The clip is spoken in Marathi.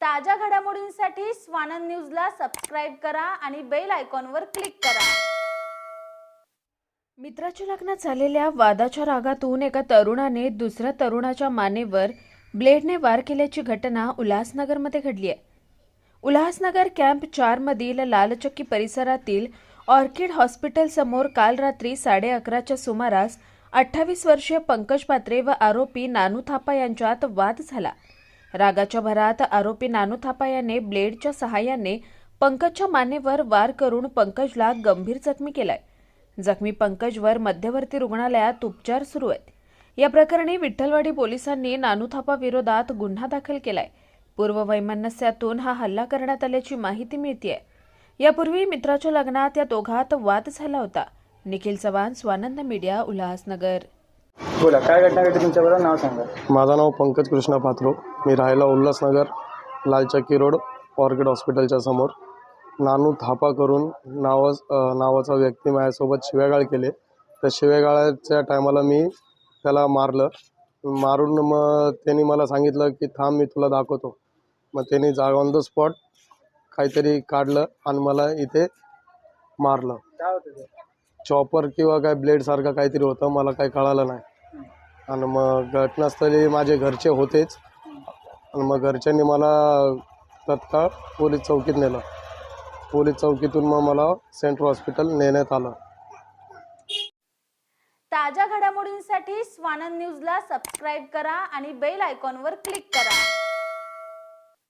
ताज्या घडामोडींसाठी स्वानंद न्यूजला सबस्क्राईब करा आणि बेल आयकॉनवर क्लिक करा. मित्राच्या लग्नात झालेल्या वादाच्या रागातून एका तरुणाने दुसऱ्या तरुणाच्या मानेवर ब्लेडने वार केल्याची घटना उल्हासनगरमध्ये घडली आहे. उल्हासनगर कॅम्प चारमधील लालचक्की परिसरातील ऑर्किड हॉस्पिटलसमोर काल रात्री साडे अकराच्या सुमारास अठ्ठावीस वर्षीय पंकज पात्रे व आरोपी नानू थापा यांच्यात वाद झाला. रागाच्या भरात आरोपी नानू थापा याने ब्लेडच्या सहाय्याने पंकजच्या मानेवर वार करून पंकजला गंभीर जखमी केलाय. जखमी पंकजवर मध्यवर्ती रुग्णालयात उपचार सुरू आहेत. या प्रकरणी विठ्ठलवाडी पोलिसांनी नानू थापा विरोधात गुन्हा दाखल केलाय. पूर्व वैमनस्यातून हा हल्ला करण्यात आल्याची माहिती मिळतीये. यापूर्वी मित्राच्या लग्नात या दोघात वाद झाला होता. निखिल चव्हाण स्वानंद मीडिया उल्हासनगर. बोला काय घटना घडली तुमच्याबरोबर? नाव सांगा. माझं नाव पंकज कृष्णा पात्रो मी राहायला उल्हासनगर लालचक्की रोड ऑर्किड हॉस्पिटलच्या समोर. नानू थापा करून नाव नावाचा व्यक्ती माझ्यासोबत शिवेगाळ केले. त्या शिवेगाळाच्या टायमाला मी त्याला मारलं. मारून मग त्यांनी मला सांगितलं की थांब मी तुला दाखवतो. मग त्यांनी जाग ऑन द स्पॉट काहीतरी काढलं आणि मला इथे मारलं. काय होतं ते? चॉपर किंवा काय ब्लेडसारखं काहीतरी होतं मला काही कळालं नाही. आणि मग घटनास्थळी माझे घरचे होतेच. आणि मग घरच्यांनी मला तत्काळ पोलीस चौकीत नेलं. पोलीस चौकीतून मग मला सेंट्रल हॉस्पिटल नेण्यात आलं. ताज्या घडामोडींसाठी स्वानंद न्यूजला सबस्क्राईब करा आणि बेल आयकॉनवर क्लिक करा.